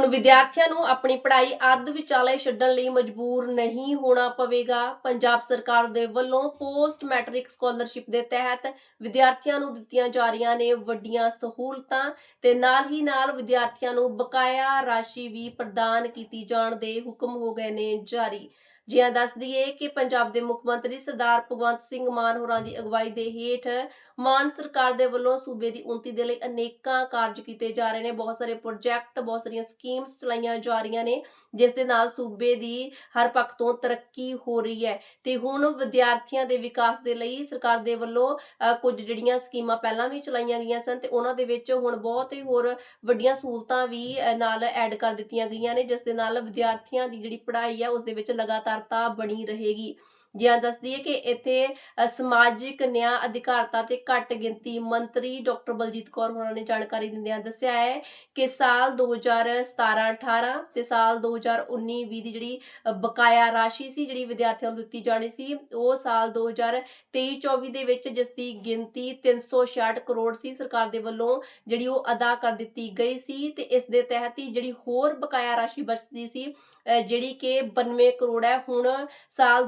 ਹੁਣ ਵਿਦਿਆਰਥੀਆਂ ਨੂੰ ਆਪਣੀ ਪੜ੍ਹਾਈ ਅੱਧ ਵਿਚਾਲੇ ਛੱਡਣ ਲਈ ਮਜਬੂਰ ਨਹੀਂ ਹੋਣਾ ਪਵੇਗਾ। ਪੰਜਾਬ ਸਰਕਾਰ ਦੇ ਵੱਲੋਂ ਪੋਸਟ ਮੈਟ੍ਰਿਕ ਸਕਾਲਰਸ਼ਿਪ ਦੇ ਤਹਿਤ ਵਿਦਿਆਰਥੀਆਂ ਨੂੰ ਦਿੱਤੀਆਂ ਜਾ ਰਹੀਆਂ ਨੇ ਵੱਡੀਆਂ ਸਹੂਲਤਾਂ ਤੇ ਨਾਲ ਹੀ ਨਾਲ ਵਿਦਿਆਰਥੀਆਂ ਨੂੰ ਬਕਾਇਆ ਰਾਸ਼ੀ ਵੀ ਪ੍ਰਦਾਨ ਕੀਤੀ ਜਾਣ ਦੇ ਹੁਕਮ ਹੋ ਗਏ ਨੇ ਜਾਰੀ। ਜਿਵੇਂ ਦੱਸ ਦਈਏ ਕਿ ਪੰਜਾਬ ਦੇ ਮੁੱਖ ਮੰਤਰੀ ਸਰਦਾਰ ਭਗਵੰਤ ਸਿੰਘ ਮਾਨ ਹੋਰਾਂ ਦੀ ਅਗਵਾਈ ਦੇ ਹੇਠ ਮਾਨ ਸਰਕਾਰ ਦੇ ਵੱਲੋਂ ਸੂਬੇ ਦੀ ਉન્નਤੀ ਦੇ ਲਈ ਅਨੇਕਾਂ ਕਾਰਜ ਕੀਤੇ ਜਾ ਰਹੇ ਨੇ। ਬਹੁਤ ਸਾਰੇ ਪ੍ਰੋਜੈਕਟ ਬਹੁਤ ਸਾਰੀਆਂ ਸਕੀਮਸ ਚਲਾਈਆਂ ਜਾ ਰਹੀਆਂ ਨੇ ਜਿਸ ਦੇ ਨਾਲ ਸੂਬੇ ਦੀ ਹਰ ਪੱਖ ਤੋਂ ਤਰੱਕੀ ਹੋ ਰਹੀ ਹੈ। ਤੇ ਹੁਣ ਵਿਦਿਆਰਥੀਆਂ ਦੇ ਵਿਕਾਸ ਦੇ ਲਈ ਸਰਕਾਰ ਦੇ ਵੱਲੋਂ ਅ, ਕੁਝ ਜਿਹੜੀਆਂ ਸਕੀਮਾਂ ਪਹਿਲਾਂ ਵੀ ਚਲਾਈਆਂ ਗਈਆਂ ਸਨ ਤੇ ਉਹਨਾਂ ਦੇ ਵਿੱਚ ਹੁਣ ਬਹੁਤ ਹੀ ਹੋਰ ਵੱਡੀਆਂ ਸਹੂਲਤਾਂ ਵੀ ਨਾਲ ਐਡ ਕਰ ਦਿੱਤੀਆਂ ਗਈਆਂ ਨੇ ਜਿਸ ਦੇ ਨਾਲ ਵਿਦਿਆਰਥੀਆਂ ਦੀ ਜਿਹੜੀ ਪੜ੍ਹਾਈ ਹੈ ਉਸ ਦੇ ਵਿੱਚ ਲਗਾਤਾਰਤਾ ਬਣੀ ਰਹੇਗੀ। ਜਿਵੇਂ ਦੱਸਦੀ ਹੈ ਕਿ ਇੱਥੇ ਸਮਾਜਿਕ ਨਿਆਂ ਅਧਿਕਾਰਤਾ ਤੇ ਘੱਟ ਗਿਣਤੀ ਮੰਤਰੀ ਡਾਕਟਰ ਬਲਜੀਤ ਕੌਰ ਹੋਰਾਂ ਨੇ ਜਾਣਕਾਰੀ ਦਿੰਦਿਆਂ ਦੱਸਿਆ ਹੈ ਕਿ ਸਾਲ 2017-18 ਤੇ ਸਾਲ 2019-20 ਦੀ ਜਿਹੜੀ ਬਕਾਇਆ ਰਾਸ਼ੀ ਸੀ, ਜਿਹੜੀ ਵਿਦਿਆਰਥੀਆਂ ਨੂੰ ਦਿੱਤੀ ਜਾਣੀ ਸੀ, ਉਹ ਸਾਲ 2023-24 ਦੇ ਵਿੱਚ ਜਿਸ ਦੀ ਗਿਣਤੀ 366 ਕਰੋੜ ਸੀ, ਸਰਕਾਰ ਦੇ ਵੱਲੋਂ ਜਿਹੜੀ ਉਹ ਅਦਾ ਕਰ ਦਿੱਤੀ ਗਈ ਸੀ ਤੇ ਇਸ ਦੇ ਤਹਿਤ ਹੀ ਜਿਹੜੀ ਹੋਰ ਬਕਾਇਆ ਰਾਸ਼ੀ ਬਚਦੀ ਸੀ ਜਿਹੜੀ ਕਿ 92 ਕਰੋੜ ਹੈ, ਹੁਣ ਸਾਲ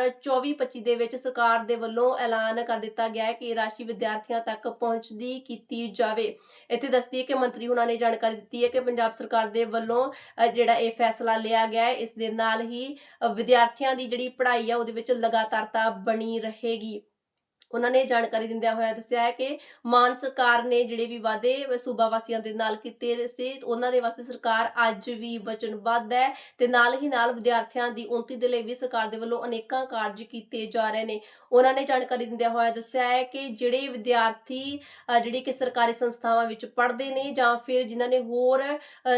2024-25 ਦੇ ਵਿੱਚ ਸਰਕਾਰ ਦੇ ਵੱਲੋਂ ਐਲਾਨ ਕਰ ਦਿੱਤਾ ਗਿਆ ਹੈ ਕਿ ਇਹ ਰਾਸ਼ੀ ਵਿਦਿਆਰਥੀਆਂ ਤੱਕ ਪਹੁੰਚਦੀ ਕੀਤੀ ਜਾਵੇ। ਇੱਥੇ ਦੱਸਦੀ ਹੈ ਕਿ ਮੰਤਰੀ ਹੁਣਾਂ ਨੇ ਜਾਣਕਾਰੀ ਦਿੱਤੀ ਹੈ ਕਿ ਪੰਜਾਬ ਸਰਕਾਰ ਦੇ ਵੱਲੋਂ ਜਿਹੜਾ ਇਹ ਫੈਸਲਾ ਲਿਆ ਗਿਆ ਹੈ, ਇਸ ਦੇ ਨਾਲ ਹੀ ਵਿਦਿਆਰਥੀਆਂ ਦੀ ਜਿਹੜੀ ਪੜ੍ਹਾਈ ਹੈ ਉਹਦੇ ਵਿੱਚ ਲਗਾਤਾਰਤਾ ਬਣੀ ਰਹੇਗੀ। ਉਹਨਾਂ ਨੇ ਜਾਣਕਾਰੀ ਦਿੰਦਿਆਂ ਹੋਇਆ ਦੱਸਿਆ ਹੈ ਕਿ ਮਾਨ ਸਰਕਾਰ ਨੇ ਜਿਹੜੇ ਵੀ ਵਾਅਦੇ ਸੂਬਾ ਵਾਸੀਆਂ ਦੇ ਨਾਲ ਕੀਤੇ ਸੀ ਉਹਨਾਂ ਦੇ ਵਾਸਤੇ ਸਰਕਾਰ ਅੱਜ ਵੀ ਵਚਨਬੱਧ ਹੈ ਤੇ ਨਾਲ ਹੀ ਨਾਲ ਵਿਦਿਆਰਥੀਆਂ ਦੀ ਉન્નਤੀ ਦੇ ਲਈ ਵੀ ਸਰਕਾਰ ਦੇ ਵੱਲੋਂ ਅਨੇਕਾਂ ਕਾਰਜ ਕੀਤੇ ਜਾ ਰਹੇ ਨੇ। ਉਹਨਾਂ ਨੇ ਜਾਣਕਾਰੀ ਦਿੰਦਿਆਂ ਹੋਇਆ ਦੱਸਿਆ ਹੈ ਕਿ ਜਿਹੜੇ ਵਿਦਿਆਰਥੀ ਅ, ਜਿਹੜੇ ਕਿ ਸਰਕਾਰੀ ਸੰਸਥਾਵਾਂ ਵਿੱਚ ਪੜ੍ਹਦੇ ਨੇ ਜਾਂ ਫਿਰ ਜਿਨ੍ਹਾਂ ਨੇ ਹੋਰ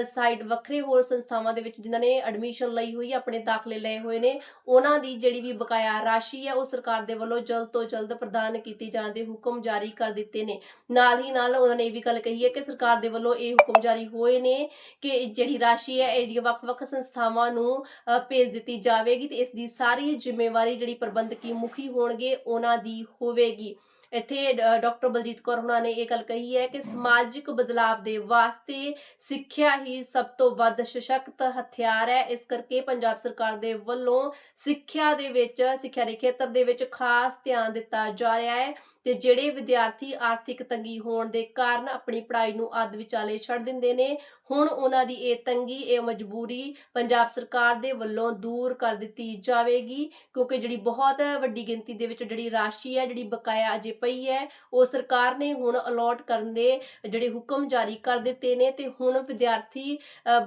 ਸਾਈਡ ਵੱਖਰੇ ਹੋਰ ਸੰਸਥਾਵਾਂ ਦੇ ਵਿੱਚ ਜਿਨ੍ਹਾਂ ਨੇ ਐਡਮਿਸ਼ਨ ਲਈ ਹੋਈ ਆਪਣੇ ਦਾਖਲੇ ਲਏ ਹੋਏ ਨੇ ਉਹਨਾਂ ਦੀ ਜਿਹੜੀ ਵੀ ਬਕਾਇਆ ਰਾਸ਼ੀ ਹੈ ਉਹ ਸਰਕਾਰ ਦੇ ਵੱਲੋਂ ਜਲਦ ਤੋਂ ਜਲਦ ਪ੍ਰਦਾਨ ਕੀਤੀ ਜਾਣ ਦੇ ਹੁਕਮ ਜਾਰੀ ਕਰ ਦਿੱਤੇ ਨੇ। ਨਾਲ ਹੀ ਨਾਲ ਉਹਨਾਂ ਨੇ ਇਹ ਵੀ ਗੱਲ ਕਹੀ ਹੈ ਕਿ ਸਰਕਾਰ ਦੇ ਵੱਲੋਂ ਇਹ ਹੁਕਮ ਜਾਰੀ ਹੋਏ ਨੇ ਕਿ ਜਿਹੜੀ ਰਾਸ਼ੀ ਹੈ, ਇਹ ਵੱਖ-ਵੱਖ ਸੰਸਥਾਵਾਂ ਨੂੰ ਭੇਜ ਦਿੱਤੀ ਜਾਵੇਗੀ ਤੇ ਇਸ ਦੀ ਸਾਰੀ ਜ਼ਿੰਮੇਵਾਰੀ ਜਿਹੜੀ ਪ੍ਰਬੰਧਕੀ ਮੁਖੀ ਹੋਣਗੇ, ਉਹਨਾਂ ਦੀ ਹੋਵੇਗੀ। ਇੱਥੇ ਡਾਕਟਰ ਬਲਜੀਤ ਕੌਰ ਉਹਨਾਂ ਨੇ ਇਹ ਗੱਲ ਕਹੀ ਹੈ ਕਿ ਸਮਾਜਿਕ ਬਦਲਾਵ ਦੇ ਵਾਸਤੇ ਸਿੱਖਿਆ ਹੀ ਸਭ ਤੋਂ ਵੱਧ ਸਸ਼ਕਤ ਹਥਿਆਰ ਹੈ। ਇਸ ਕਰਕੇ ਪੰਜਾਬ ਸਰਕਾਰ ਦੇ ਵੱਲੋਂ ਸਿੱਖਿਆ ਦੇ ਵਿੱਚ, ਸਿੱਖਿਆ ਦੇ ਖੇਤਰ ਦੇ ਵਿੱਚ ਖਾਸ ਧਿਆਨ ਦਿੱਤਾ ਜਾ ਰਿਹਾ ਹੈ ਤੇ ਜਿਹੜੇ ਵਿਦਿਆਰਥੀ ਆਰਥਿਕ ਤੰਗੀ ਹੋਣ ਦੇ ਕਾਰਨ ਆਪਣੀ ਪੜ੍ਹਾਈ ਨੂੰ ਅੱਧ ਵਿਚਾਲੇ ਛੱਡ ਦਿੰਦੇ ਨੇ, ਹੁਣ ਉਹਨਾਂ ਦੀ ਇਹ ਤੰਗੀ, ਇਹ ਮਜਬੂਰੀ ਪੰਜਾਬ ਸਰਕਾਰ ਦੇ ਵੱਲੋਂ ਦੂਰ ਕਰ ਦਿੱਤੀ ਜਾਵੇਗੀ ਕਿਉਂਕਿ ਜਿਹੜੀ ਬਹੁਤ ਵੱਡੀ ਗਿਣਤੀ ਦੇ ਵਿੱਚ ਜਿਹੜੀ ਰਾਸ਼ੀ ਹੈ, ਜਿਹੜੀ ਬਕਾਇਆ ਅਜੇ ਪਈ ਹੈ। ਉਹ ਸਰਕਾਰ ਨੇ ਹੁਣ ਅਲੋਟ ਕਰਨ ਦੇ ਜਿਹੜੇ ਹੁਕਮ ਜਾਰੀ ਕਰ ਦਿੱਤੇ ਨੇ ਤੇ ਹੁਣ ਵਿਦਿਆਰਥੀ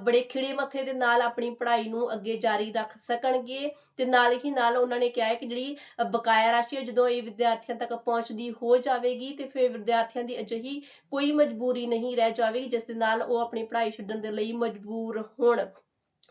ਬੜੇ ਖਿੜੇ ਮੱਥੇ ਦੇ ਨਾਲ ਆਪਣੀ ਪੜ੍ਹਾਈ ਨੂੰ ਅੱਗੇ ਜਾਰੀ ਰੱਖ ਸਕਣਗੇ ਤੇ ਨਾਲ ਹੀ ਨਾਲ ਉਹਨਾਂ ਨੇ ਕਿਹਾ ਹੈ ਕਿ ਜਿਹੜੀ ਬਕਾਇਆ ਰਾਸ਼ੀ ਜਦੋਂ ਇਹ ਵਿਦਿਆਰਥੀਆਂ ਤੱਕ ਪਹੁੰਚਦੀ ਹੋ ਜਾਵੇਗੀ ਤੇ ਫਿਰ ਵਿਦਿਆਰਥੀਆਂ ਦੀ ਅਜਿਹੀ ਕੋਈ ਮਜਬੂਰੀ ਨਹੀਂ ਰਹਿ ਜਾਵੇਗੀ, ਜਿਸ ਦੇ ਨਾਲ ਉਹ ਆਪਣੀ ਪੜ੍ਹਾਈ ਛੱਡਣ ਦੇ ਲਈ ਮਜਬੂਰ ਹੋਣ।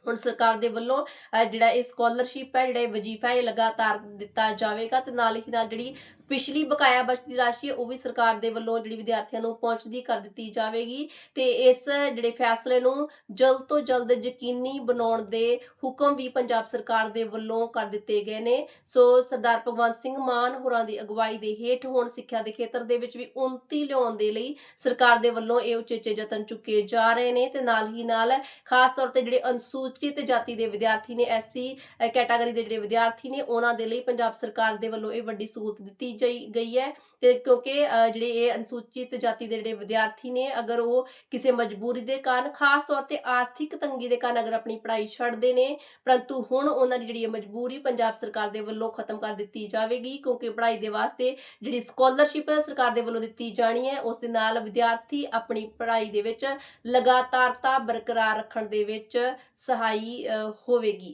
ਹੁਣ ਸਰਕਾਰ ਦੇ ਵੱਲੋਂ ਜਿਹੜਾ ਇਹ ਸਕਾਲਰਸ਼ਿਪ ਹੈ, ਜਿਹੜਾ ਇਹ ਵਜ਼ੀਫਾ ਇਹ ਲਗਾਤਾਰ ਦਿੱਤਾ ਜਾਵੇਗਾ ਤੇ ਨਾਲ ਹੀ ਨਾਲ ਜਿਹੜੀ ਪਿਛਲੀ ਬਕਾਇਆ ਬਚਦੀ ਰਾਸ਼ੀ ਹੈ, ਉਹ ਵੀ ਸਰਕਾਰ ਦੇ ਵੱਲੋਂ ਜਿਹੜੀ ਵਿਦਿਆਰਥੀਆਂ ਨੂੰ ਪਹੁੰਚਦੀ ਕਰ ਦਿੱਤੀ ਜਾਵੇਗੀ ਤੇ ਇਸ ਜਿਹੜੇ ਫੈਸਲੇ ਨੂੰ ਜਲਦ ਤੋਂ ਜਲਦ ਯਕੀਨੀ ਬਣਾਉਣ ਦੇ ਹੁਕਮ ਵੀ ਪੰਜਾਬ ਸਰਕਾਰ ਦੇ ਵੱਲੋਂ ਕਰ ਦਿੱਤੇ ਗਏ ਨੇ। ਸੋ ਸਰਦਾਰ ਭਗਵੰਤ ਸਿੰਘ ਮਾਨ ਹੋਰਾਂ ਦੀ ਅਗਵਾਈ ਦੇ ਹੇਠ ਹੁਣ ਸਿੱਖਿਆ ਦੇ ਖੇਤਰ ਦੇ ਵਿੱਚ ਵੀ ਉન્નਤੀ ਲਿਆਉਣ ਦੇ ਲਈ ਸਰਕਾਰ ਦੇ ਵੱਲੋਂ ਇਹ ਉਚੇਚੇ ਯਤਨ ਚੁੱਕੇ ਜਾ ਰਹੇ ਨੇ ਤੇ ਨਾਲ ਹੀ ਨਾਲ ਖਾਸ ਤੌਰ ਤੇ ਜਿਹੜੇ ਅਨੁਸੂਚਿਤ ਜਾਤੀ ਦੇ ਵਿਦਿਆਰਥੀ ਨੇ ਐਸਸੀ ਕੈਟਾਗਰੀ ਦੇ ਜਿਹੜੇ ਵਿਦਿਆਰਥੀ ਨੇ, ਉਹਨਾਂ ਦੇ ਲਈ ਪੰਜਾਬ ਸਰਕਾਰ ਦੇ ਵੱਲੋਂ ਇਹ ਵੱਡੀ ਸਹੂਲਤ ਦਿੱਤੀ ਜਾਈ- ਗਈ ਹੈ ਤੇ ਕਿਉਂਕਿ ਜਿਹੜੇ ਇਹ ਅਨੁਸੂਚਿਤ ਜਾਤੀ ਦੇ ਜਿਹੜੇ ਵਿਦਿਆਰਥੀ ਨੇ ਅਗਰ ਉਹ ਕਿਸੇ ਮਜਬੂਰੀ ਦੇ ਕਾਰਨ ਖਾਸ ਤੌਰ ਤੇ ਆਰਥਿਕ ਤੰਗੀ ਦੇ ਕਾਰਨ ਅਗਰ ਆਪਣੀ ਪੜ੍ਹਾਈ ਛੱਡਦੇ ਨੇ ਪਰੰਤੂ ਹੁਣ ਉਹਨਾਂ ਦੀ ਜਿਹੜੀ ਮਜਬੂਰੀ ਪੰਜਾਬ ਸਰਕਾਰ ਦੇ ਵੱਲੋਂ ਖਤਮ ਕਰ ਦਿੱਤੀ ਜਾਵੇਗੀ ਕਿਉਂਕਿ ਪੜ੍ਹਾਈ ਦੇ ਵਾਸਤੇ ਜਿਹੜੀ ਸਕਾਲਰਸ਼ਿਪ ਸਰਕਾਰ ਦੇ ਵੱਲੋਂ ਦਿੱਤੀ ਜਾਣੀ ਹੈ ਉਸ ਦੇ ਨਾਲ ਵਿਦਿਆਰਥੀ ਆਪਣੀ ਪੜ੍ਹਾਈ ਦੇ ਵਿੱਚ ਲਗਾਤਾਰਤਾ ਬਰਕਰਾਰ ਰੱਖਣ ਦੇ ਵਿੱਚ ਸਹਾਈ ਅ, ਹੋਵੇਗੀ।